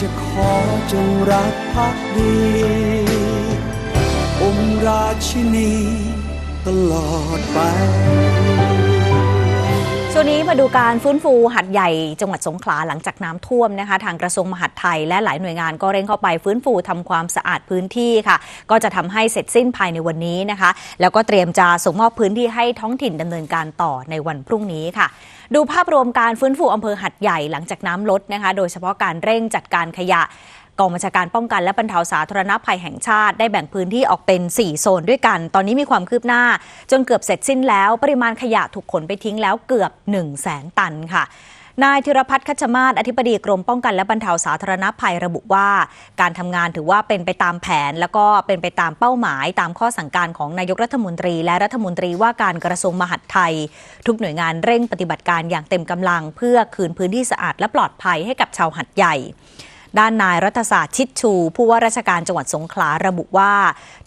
จะขอจงรักภักดี องค์ราชินีตลอดไปช่วงนี้มาดูการฟื้นฟูหัดใหญ่จังหวัดสงขลาหลังจากน้ำท่วมนะคะ ทางกระทรวงมหาดไทยและหลายหน่วยงานก็เร่งเข้าไปฟื้นฟูทำความสะอาดพื้นที่ค่ะ ก็จะทำให้เสร็จสิ้นภายในวันนี้นะคะ แล้วก็เตรียมจะส่งมอบพื้นที่ให้ท้องถิ่นดำเนินการต่อในวันพรุ่งนี้ค่ะ ดูภาพรวมการฟื้นฟูอำเภอหัดใหญ่หลังจากน้ำลดนะคะ โดยเฉพาะการเร่งจัดการขยะกองบัญชาการป้องกันและบรรเทาสาธารณภัยแห่งชาติ ได้แบ่งพื้นที่ออกเป็น 4 โซนด้วยกัน ตอนนี้มีความคืบหน้า จนเกือบเสร็จสิ้นแล้ว ปริมาณขยะถูกขนไปทิ้งแล้วเกือบ 1 0 0 0 0แสนตันค่ะ นายธิรพัฒน์คัชมาศอธิบดีกรมป้องกันและบรรเทาสาธารณภัยระบุว่า การทำงานถือว่าเป็นไปตามแผน แล้วก็เป็นไปตามเป้าหมาย ตามข้อสั่งการของนายกรัฐมนตรี และรัฐมนตรีว่าการกระทรวงมหาดไทย ทุกหน่วยงานเร่งปฏิบัติการอย่างเต็มกำลัง เพื่อคืนพื้นที่สะอาดและปลอดภัยให้กับชาวหัดใหญ่ ด้านนายรัฐศาสตร์ชิดชู ผู้ว่าราชการจังหวัดสงขลาระบุว่า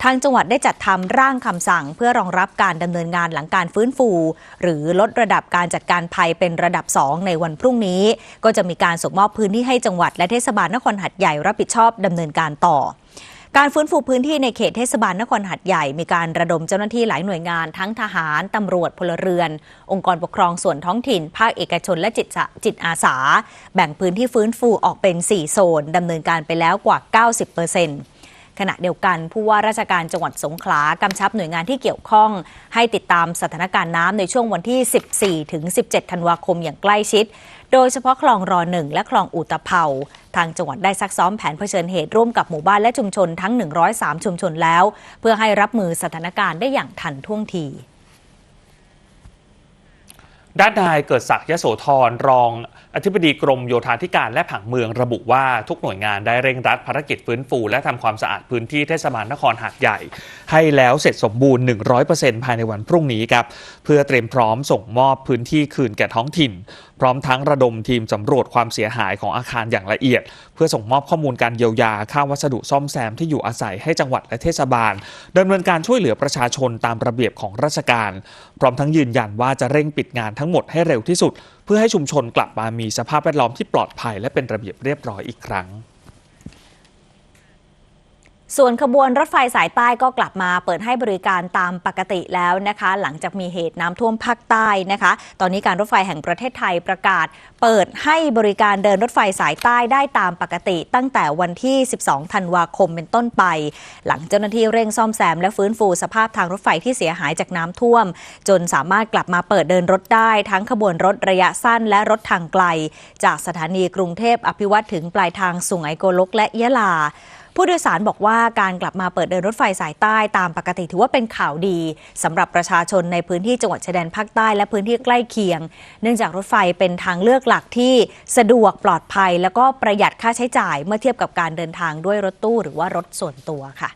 ทางจังหวัดได้จัดทำร่างคำสั่ง เพื่อรองรับการดำเนินงานหลังการฟื้นฟู หรือลดระดับการจัดการภัยเป็นระดับ 2 ในวันพรุ่งนี้ ก็จะมีการส่งมอบพื้นที่ให้จังหวัดและเทศบาลนครหัดใหญ่รับผิดชอบดำเนินการต่อ การฟื้นฟูพื้นที่ในเขตเทศบาลนครหัดใหญ่ มีการระดมเจ้าหน้าที่หลายหน่วยงานทั้งทหาร ตำรวจพลเรือน องค์กรปกครองส่วนท้องถิ่น ภาคเอกชนและจิตจิตอาสา แบ่งพื้นที่ฟื้นฟูออกเป็น 4 โซนดำเนินการไปแล้วกว่า 90%ขณะเดียวกันผู้ว่าราชการจังหวัดสงขลากำชับหน่วยงานที่เกี่ยวข้อง ให้ติดตามสถานการณ์น้ำในช่วงวันที่ 14 ถึง 17 ธันวาคมอย่างใกล้ชิด โดยเฉพาะคลองรอหนึ่งและคลองอุตเปาทางจังหวัดได้ซักซ้อมแผนเผชิญเหตุร่วมกับหมู่บ้านและชุมชนทั้ง 103 ชุมชนแล้ว เพื่อให้รับมือสถานการณ์ได้อย่างทันท่วงที ด้านนายเกิดศักดิ์ยโสธรรองอธิบดีกรมโยธาธิการและผังเมืองระบุว่าทุกหน่วยงานได้เร่งรัดภารกิจฟื้นฟู และทำความสะอาดพื้นที่เทศบาลนครหาดใหญ่ ให้แล้วเสร็จสมบูรณ์ 100%ภายในวันพรุ่งนี้ครับ เพื่อเตรียมพร้อมส่งมอบพื้นที่คืนแก่ท้องถิ่น พร้อมทั้งระดมทีมสำรวจความเสียหายของอาคารอย่างละเอียด เพื่อส่งมอบข้อมูลการเยียวยาค่าวัสดุซ่อมแซมที่อยู่อาศัยให้จังหวัดและเทศบาลดำเนินการช่วยเหลือประชาชนตามระเบียบของราชการ พร้อมทั้งยืนยันว่าจะเร่งปิดงานทั้งหมดให้เร็วที่สุด เพื่อให้ชุมชนกลับมามีสภาพแวดล้อมที่ปลอดภัย และเป็นระเบียบเรียบร้อยอีกครั้ง ส่วนขบวนรถไฟสายใต้ก็กลับมาเปิดให้บริการตามปกติแล้วนะคะ หลังจากมีเหตุน้ำท่วมภาคใต้นะคะ ตอนนี้การรถไฟแห่งประเทศไทยประกาศ เปิดให้บริการเดินรถไฟสายใต้ได้ตามปกติ ตั้งแต่วันที่ 12 ธันวาคมเป็นต้นไป หลังเจ้าหน้าที่เร่งซ่อมแซมและฟื้นฟูสภาพทางรถไฟที่เสียหายจากน้ำท่วม จนสามารถกลับมาเปิดเดินรถได้ ทั้งขบวนรถระยะสั้นและรถทางไกล จากสถานีกรุงเทพอภิวัตถึงปลายทางสุไหงโกลกและยะลา ผู้โดยสารบอกว่าการกลับมาเปิดเดินรถไฟสายใต้ตามปกติถือว่าเป็นข่าวดีสำหรับประชาชนในพื้นที่จังหวัดชายแดนภาคใต้และพื้นที่ใกล้เคียง เนื่องจากรถไฟเป็นทางเลือกหลักที่สะดวกปลอดภัย แล้วก็ประหยัดค่าใช้จ่ายเมื่อเทียบกับการเดินทางด้วยรถตู้ หรือว่ารถส่วนตัวค่ะ